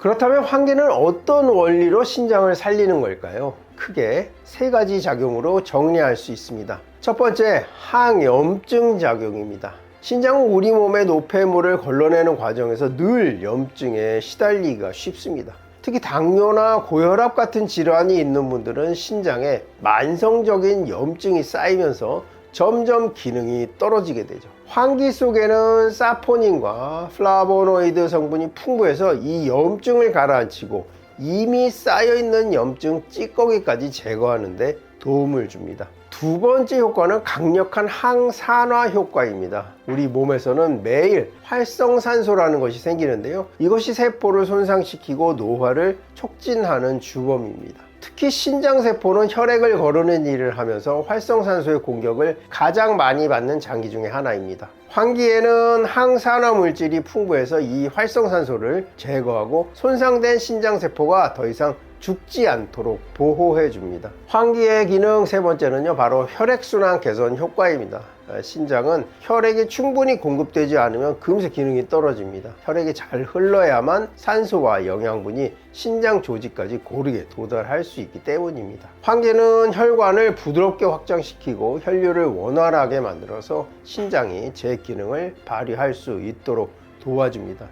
그렇다면 환기는 어떤 원리로 신장을 살리는 걸까요? 크게 세 가지 작용으로 정리할 수 있습니다. 첫 번째, 항염증 작용입니다. 신장은 우리 몸의 노폐물을 걸러내는 과정에서 늘 염증에 시달리기가 쉽습니다. 특히 당뇨나 고혈압 같은 질환이 있는 분들은 신장에 만성적인 염증이 쌓이면서 점점 기능이 떨어지게 되죠. 환기 속에는 사포닌과 플라보노이드 성분이 풍부해서 이 염증을 가라앉히고 이미 쌓여 있는 염증 찌꺼기까지 제거하는데 도움을 줍니다. 두 번째 효과는 강력한 항산화 효과입니다. 우리 몸에서는 매일 활성산소라는 것이 생기는데요. 이것이 세포를 손상시키고 노화를 촉진하는 주범입니다. 특히 신장세포는 혈액을 거르는 일을 하면서 활성산소의 공격을 가장 많이 받는 장기 중에 하나입니다. 환기에는 항산화 물질이 풍부해서 이 활성산소를 제거하고 손상된 신장세포가 더 이상 죽지 않도록 보호해 줍니다. 환기의 기능 세 번째는요, 바로 혈액순환 개선 효과입니다. 아, 신장은 혈액이 충분히 공급되지 않으면 금세 기능이 떨어집니다. 혈액이 잘 흘러야만 산소와 영양분이 신장 조직까지 고르게 도달할 수 있기 때문입니다. 환기는 혈관을 부드럽게 확장시키고 혈류를 원활하게 만들어서 신장이 제 기능을 발휘할 수 있도록 도와줍니다.